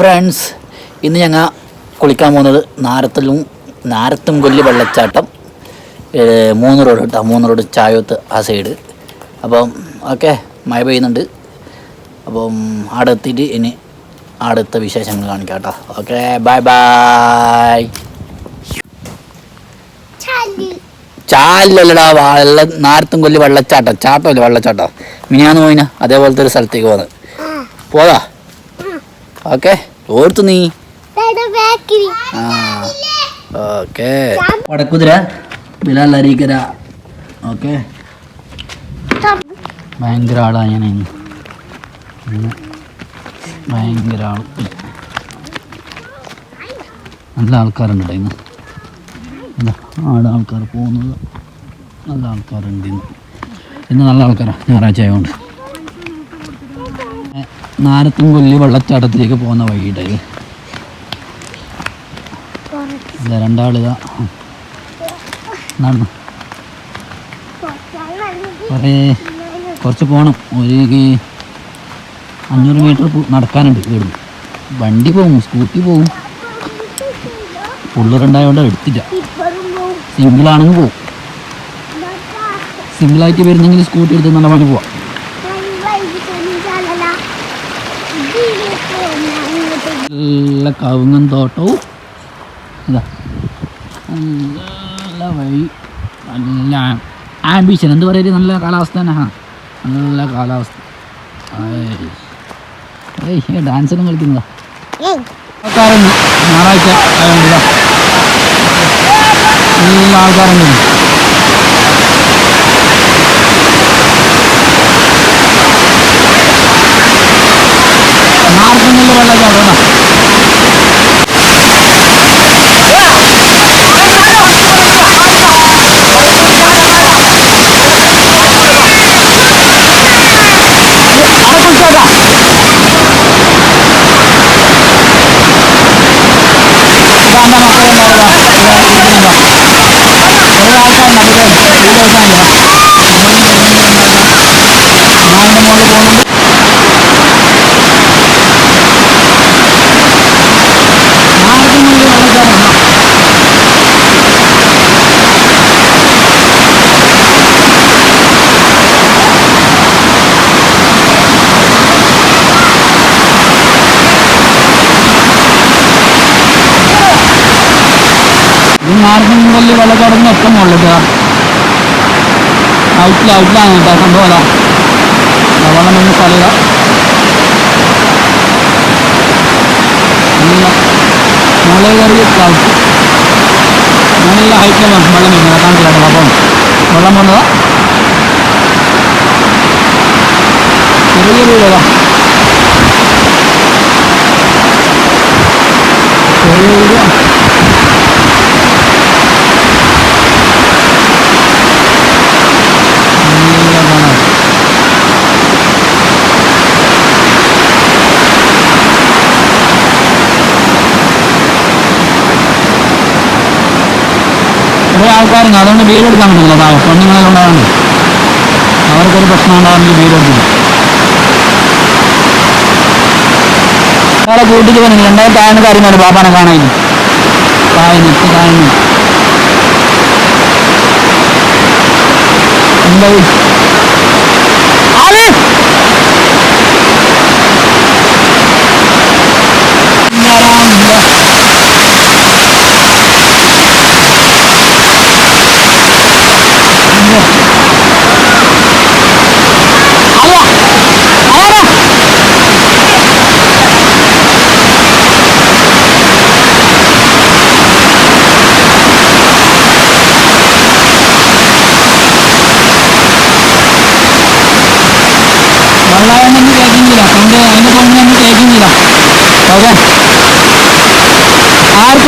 Friends ഇന്ന് ഞങ്ങൾ കുളിക്കാൻ പോകുന്നത് നാരത്തിലും നാരത്തും കൊല്ലി വെള്ളച്ചാട്ടം മൂന്ന് റോഡ് കേട്ടോ. മൂന്ന് റോഡ് ചായത്ത് ആ സൈഡ്. അപ്പം ഓക്കെ മഴ പെയ്യുന്നുണ്ട്. അപ്പം അവിടെ എത്തിയിട്ട് ഇനി അടുത്ത വിശേഷങ്ങൾ കാണിക്കാം കേട്ടോ. Okay bye by. ചാലല്ലടാ വെള്ള നാരത്തും കൊല്ലി വെള്ളച്ചാട്ടം. ചാട്ടമല്ലേ വെള്ളച്ചാട്ടം? മിനിയാന്ന് പോയിന അതേപോലത്തെ ഒരു സ്ഥലത്തേക്ക് പോകുന്നത് പോകാ ഓക്കെ ഓർത്തു നീ. ആ ഓക്കെ. വടക്കുതിര ബിലാൽ അരീക്കര ഓക്കെ. ഭയങ്കര ആളാ ഞാൻ ഭയങ്കര ആൾ നല്ല ആൾക്കാരുണ്ട് ഇന്ന്. ഇതാ ആടെ ആൾക്കാർ പോകുന്നത്. നല്ല ആൾക്കാരുണ്ട് ഇന്ന്. ഇന്ന് നല്ല ആൾക്കാരാണ് ഞായറാഴ്ച ആയതുകൊണ്ട് നാരത്തും കൊല്ലി വെള്ളച്ചാട്ടത്തിലേക്ക് പോകുന്ന വഴിയുടെ രണ്ടാളിതാ നടന്നു. കുറേ കുറച്ച് പോകണം ഒരു അഞ്ഞൂറ് മീറ്റർ നടക്കാനുണ്ട് ഇവിടുന്ന്. വണ്ടി പോകും സ്കൂട്ടി പോകും പുള്ളറുണ്ടായതുകൊണ്ട് എടുത്തില്ല. സിംഗിളാണെങ്കിൽ പോകും സിംഗിളായിട്ട് വരുന്നെങ്കിൽ സ്കൂട്ടി എടുത്ത് നല്ല പണി പോവാം. നല്ല കവുങ്ങും തോട്ടവും. ഇതാ. നല്ല വഴി? നല്ല ആംബിഷൻ എന്ത് പറയുക നല്ല കാലാവസ്ഥ തന്നെ ആ നല്ല കാലാവസ്ഥ. ഏയ്. ഡാൻസൊന്നും കളിക്കുന്നതാ ആൾക്കാരുണ്ട് ഞായറാഴ്ച ആയതുകൊണ്ട് ഇതാ. നല്ല ആൾക്കാരുണ്ട് നാർക്കുന്നില്ല മാർഗം വലിയ വില കടന്ന് ഒക്കെ മുകളിലിട്ടാ ഔട്ടില്ല ഔട്ടിലാണ് കേട്ടോ സംഭവം അതാ. വെള്ളം വീഴുന്ന സ്ഥലം കയറി ഔട്ട് നല്ല ഹൈറ്റിലാണ് വെള്ളം വരുന്നത് കാണിച്ചില്ല അപ്പം വെള്ളം വന്നതാ. ചെറിയ വീടതാ ചെറിയ വീട്. കുറേ ആൾക്കാരുണ്ട്. അതുകൊണ്ട് വീട് എടുക്കാൻ പറ്റില്ല താഴെ പെണ്ണുങ്ങളെ കൊണ്ടാണ് അവർക്കൊരു പ്രശ്നം ഉണ്ടാകുമെങ്കിൽ വീട് എടുക്കില്ല ഒരാളെ കൂട്ടിട്ട് പോകുന്നില്ല രണ്ടായിരത്തി താഴ്ന്ന കാര്യമാണ് ബാബാനെ കാണാൻ. താഴ്ന്നു താഴ്ന്നു എന്തായി?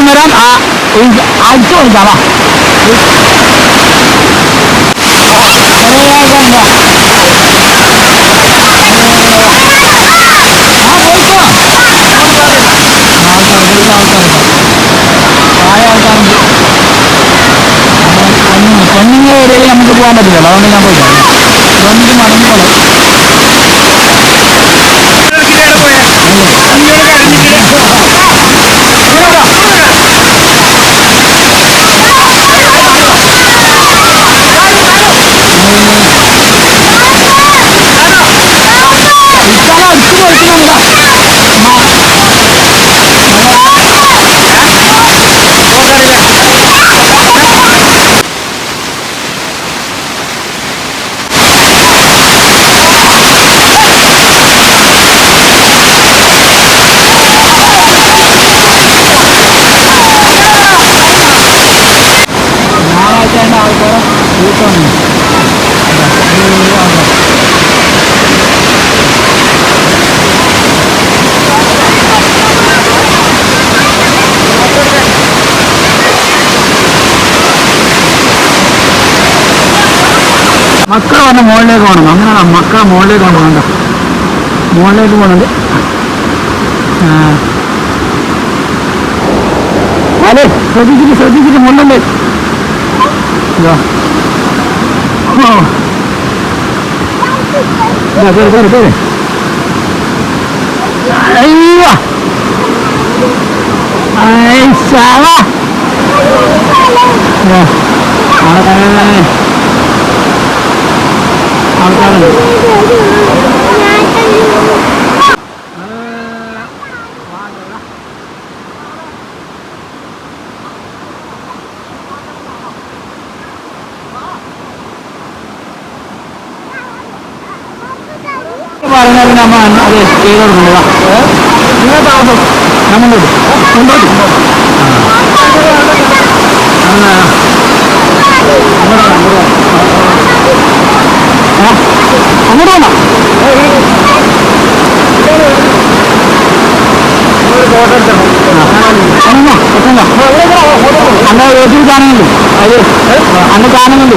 വരാം അടിച്ചു കൊടുക്കാം വാ കുറേ ആൾക്കാരുണ്ടോ? ആ, പോയിക്കോ. ആൾക്കാർ, വലിയ ആൾക്കാരുണ്ട്. പ്രായ ആൾക്കാരുണ്ട്. പെണ്ണുങ്ങൾ പെണ്ണുങ്ങൾ ഏരിയയിൽ നമുക്ക് പോകാൻ പറ്റില്ല അതുകൊണ്ട് ഞാൻ പോയില്ല ഫ്രണ്ട് മടങ്ങി തന്നെ മുകളിലേക്ക് പോകണം. അങ്ങനെയാണ് മക്കളെ മുകളിലേക്ക് കൊണ്ടുപോകണ്ട മുകളിലേക്ക് പോകണത്. അതെ ശ്രദ്ധിച്ചിട്ട് ശ്രദ്ധിച്ചിട്ട് മുകളിലല്ലേ ഇതാ. ഓ. ഇതാ, കേറ്, കേറ്, കേറ്. അയ്യോ ഐ, ശവ. ഇതാ, ആൾക്കാരെ ആൾക്കാരുണ്ട്. പറഞ്ഞാൽ നമ്മൾ അത് ചെയ്ത് കൊടുക്കണ്ടതാ നിങ്ങൾ താമസം നമ്മോട്ട് കൊണ്ടോട്ട് അങ്ങോട്ട് വേണ്ട അന്ന ചാനലുണ്ട് അത് അന്ന് കാണുന്നുണ്ട്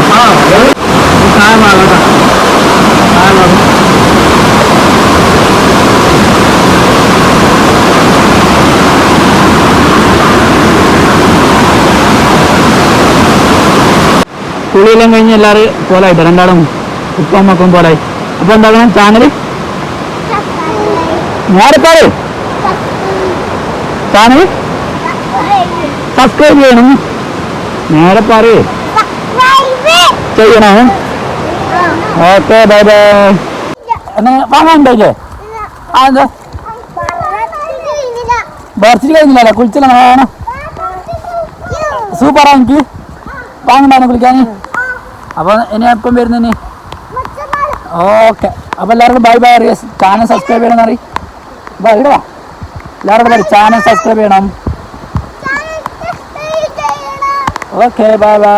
കുളിയെല്ലാം കഴിഞ്ഞ് എല്ലാവരും പോലായിട്ട് രണ്ടാളും ഉപ്പം മക്കും പോലായി. അപ്പൊ എന്താകണം ചാനൽ നേരക്കാര് ചാനൽ സബ്സ്ക്രൈബ് ചെയ്യണം. നേരെ പറയേ. ചെയ്യണം? Okay bye by. വാങ്ങാനുണ്ടല്ലേ ആ എന്താ? ബർത്ത്ഡേ കഴിഞ്ഞില്ലല്ലേ കുളിച്ചില്ല വേണം സൂപ്പറാ എനിക്ക്? വാങ്ങണ്ടാണ് കുളിക്കാൻ അപ്പൊ ഇനി എപ്പം വരുന്നു ഓക്കെ. അപ്പൊ എല്ലാവർക്കും ബൈ ബൈ അറിയാം. ചാനൽ സബ്സ്ക്രൈബ് ചെയ്യണം അറിയ ബൈ ഇടവാ എല്ലാവരോടും പറയും ചാനൽ സബ്സ്ക്രൈബ് ചെയ്യണം. Okay bye bye